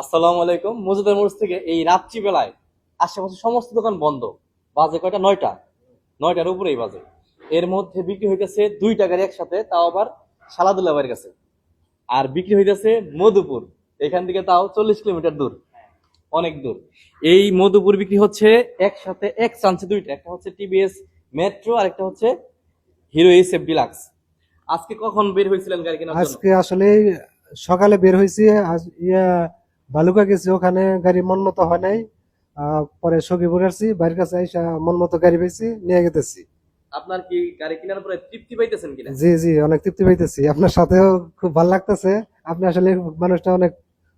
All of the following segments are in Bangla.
আসসালামু আলাইকুম। মজুদের মোড় থেকে এই রাত্রি বেলায় আশেপাশে সমস্ত দোকান বন্ধ। বাজে কয়টা? নয়টা। নয়টার উপরেই বাজে। এর মধ্যে বিক্রি হইতেছে দুই টাকার একসাথে, তাও আবার সালাদুল্লাহের কাছে। আর বিক্রি হইতেছে মধুপুর। এখান থেকে তাও চল্লিশ কিলোমিটার দূর। অনেক দূর। এই মধুপুর বিক্রি হচ্ছে একসাথে এক চান্সে দুইটা। একটা হচ্ছে টিভিএস মেট্রো, আর একটা হচ্ছে হিরো এসএফ ডিলাক্স। আজকে কখন বের হয়েছিলেন গাড়ি কেনার আজকে আসলে সকালে বের হয়েছি। ইয়া বালুকা গেছি ওখানে গাড়ি মন মতো হয় নাই। পরে সখীপুর আসছি বাড়ির কাছে আইসা মন মতো গাড়ি পেয়েছি নিয়ে গেতেছি। আপনার কি গাড়ি কেনার পরে তৃপ্তি পাইতেছেন কিনা? জি জি অনেক তৃপ্তি পাইতেছি। আপনার সাথেও খুব ভালো লাগতেছে। আপনি আসলে মানুষটা অনেক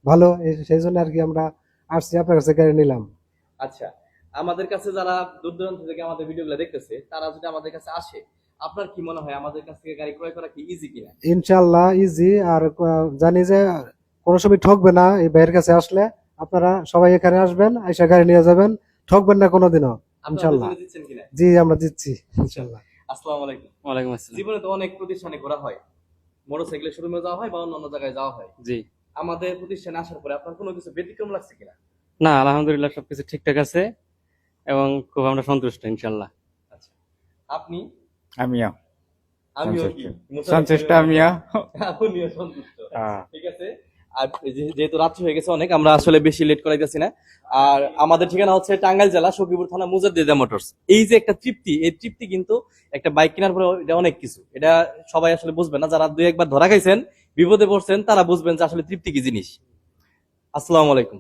ভালো সেই জন্য আর কি আমরা আসছি আপনার কাছে গাড়ি নিলাম। আচ্ছা আমাদের কাছে যারা দূর দূরান্ত থেকে আমাদের ভিডিওগুলো দেখতেছে তারা যদি আমাদের কাছে আসে আপনার কি মনে হয় আমাদের কাছ থেকে গাড়ি ক্রয় করা কি ইজি কিনা? ইনশাল্লাহ ইজি আর জানি যে কোনো সময় ঠকবে না এই ভাইয়ের কাছে আসলে। আপনারা সবাই এখানে আসবেন এসে গাড়ি নিয়ে যাবেন। ঠকবেন না কোনোদিনও ইনশাল্লাহ। জি আমরা দিচ্ছি ইনশাল্লাহ। আসসালামু আলাইকুম। ওয়ালাইকুম আসসালাম। জীবনে তো অনেক প্রতিষ্ঠানে ঘোরা হয়। মোটরসাইকেলের শোরুমে যাওয়া হয় বা অন্যান্য জায়গায় যাওয়া হয়। জি। আমাদের প্রতিষ্ঠানে আসার পরে আপনার কোনো কিছু ব্যতিক্রম লাগছে কিনা? না আলহামদুলিল্লাহ সবকিছু ঠিকঠাক আছে এবং খুব আমরা সন্তুষ্ট ইনশাল্লাহ। আচ্ছা আপনি? আমিও। আমিও কি? সন্তুষ্ট। সন্তুষ্ট আমিও। আপনিও সন্তুষ্ট। ঠিক আছে? আর যেহেতু রাত্রি হয়ে গেছে অনেক, আমরা আসলে বেশি লেট করাইতেছি না। আর আমাদের ঠিকানা হচ্ছে টাঙ্গাইল জেলা, সখীপুর থানা, মুজাদ্দিদা মোটরস। এই যে একটা তৃপ্তি, এই তৃপ্তি কিন্তু একটা বাইক কেনার পরে এটা অনেক কিছু। এটা সবাই আসলে বুঝবে না, যারা দুই একবার ধরা খাইছেন, বিপদে পড়ছেন, তারা বুঝবেন যে আসলে তৃপ্তি কি জিনিস। আসসালামু আলাইকুম।